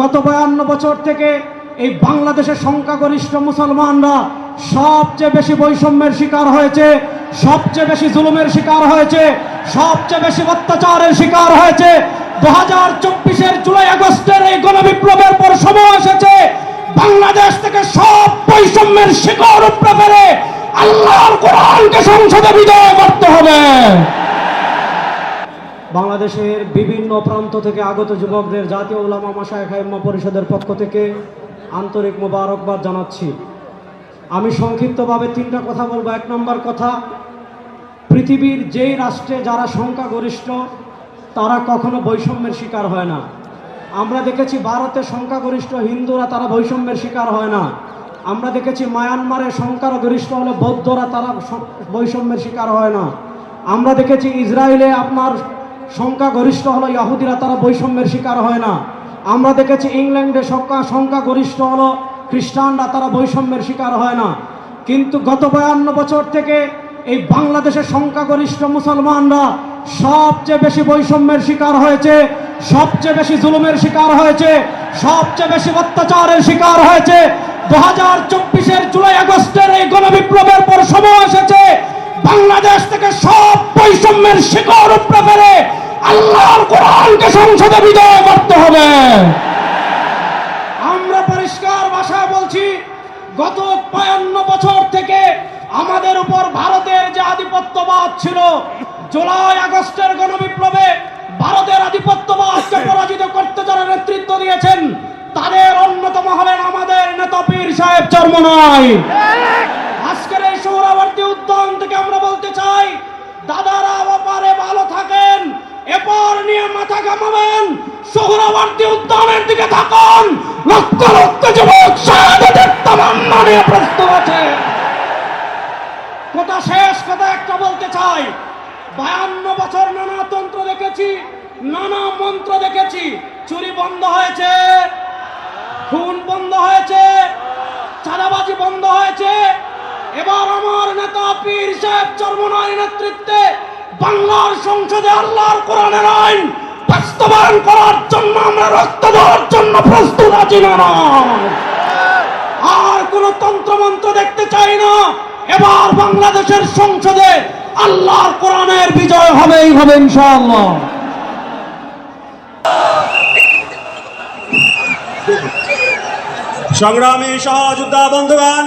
গত বয়ান্ন বছর থেকে এই বাংলাদেশের সংখ্যাগরিষ্ঠ মুসলমানরা সবচেয়ে বেশি বৈষম্যের শিকার হয়েছে, সবচেয়ে বেশি জুলুমের শিকার হয়েছে, সবচেয়ে বেশি অত্যাচারের শিকার হয়েছে। দু হাজার চব্বিশের জুলাই আগস্টের এই গণবিপ্লবের পর সময় এসেছে। বাংলাদেশ থেকে সব বৈষম্যের শিকড় উপড়ে ফেলে আল্লাহর কোরআনকে সংসদে বিজয় করতে হবে। বাংলাদেশের বিভিন্ন প্রান্ত থেকে আগত যুবকদের জাতীয় উলামা মাসায় খাইম্মা পরিষদের পক্ষ থেকে আন্তরিক মোবারকবাদ জানাচ্ছি। আমি সংক্ষিপ্তভাবে তিনটা কথা বলব। এক নম্বর কথা, পৃথিবীর যেই রাষ্ট্রে যারা সংখ্যাগরিষ্ঠ, তারা কখনো বৈষম্যের শিকার হয় না। আমরা দেখেছি ভারতের সংখ্যাগরিষ্ঠ হিন্দুরা, তারা বৈষম্যের শিকার হয় না। আমরা দেখেছি মায়ানমারে সংখ্যাগরিষ্ঠ হলে বৌদ্ধরা, তারা বৈষম্যের শিকার হয় না। আমরা দেখেছি ইসরায়েলে আপনার সংখ্যাগরিষ্ঠ হলো ইয়াহুদিরা, তারা বৈষম্যের শিকার হয় না। আমরা দেখেছি ইংল্যান্ডে সংখ্যা সংখ্যাগরিষ্ঠ হলো খ্রিস্টানরা, তারা বৈষম্যের শিকার হয় না। কিন্তু গত বয়ান্ন বছর থেকে এই বাংলাদেশের সংখ্যাগরিষ্ঠ মুসলমানরা সবচেয়ে বেশি বৈষম্যের শিকার হয়েছে, সবচেয়ে বেশি জুলুমের শিকার হয়েছে, সবচেয়ে বেশি অত্যাচারের শিকার হয়েছে। দু হাজার চব্বিশের জুলাই আগস্টের এই গণবিপ্লবের পর সময় এসেছে। বাংলাদেশ থেকে সব বৈষম্যের শিকড় উপড়ে ফেলে আল্লাহর কোরআনকে সংসদে বিজয় করতে হবে। আমরা পরিষ্কার ভাষায় বলছি, গত বায়ান্ন বছর থেকে আমাদের উপর ভারতের যে আধিপত্যবাদ ছিল, জুলাই আগস্টের গণবিপ্লবে ভারতের আধিপত্যবাদকে পরাজিত করতে যারা নেতৃত্ব দিয়েছেন, তাদের অন্যতম হলেন আমাদের নেতা পীর সাহেব চর্মনায় আজকের এই সোহরাবর্তী উদ্যান থেকে আমরা বলতে চাই দাদারা বাপারে ভালো থাকেন এরপর নিয়ে মাথা ঘামাবেন। সোহরাবর্তী উদ্যানের দিকে থাকুন। লক্ষ লক্ষ যুবক শাহাদাতের তামান্না নিয়ে প্রস্তুত আছে। কথা শেষ, কথা একটা বলতে চাই। বায়ান্ন বছর নানা তন্ত্র দেখেছি, নানা মন্ত্র দেখেছি। চুরি বন্ধ হয়েছে, খুন বন্ধ হয়েছে চাঁদাবাজি বন্ধ হয়েছে এবার আমার নেতা পীর সাহেব চর্মনায় নেতৃত্বে বাংলার সংসদে আল্লাহর কোরআনের আইন বাস্তবায়ন করার জন্য আমরা রক্ত দেওয়ার জন্য প্রস্তুত আছি না। আর কোন তন্ত্রমন্ত্র দেখতে চাই না। এবার বাংলাদেশের সংসদে আল্লাহর কোরআনের বিজয় হবেই হবে, ইনশাআল্লাহ। সংগ্রামী সহযোদ্ধা বন্ধুগণ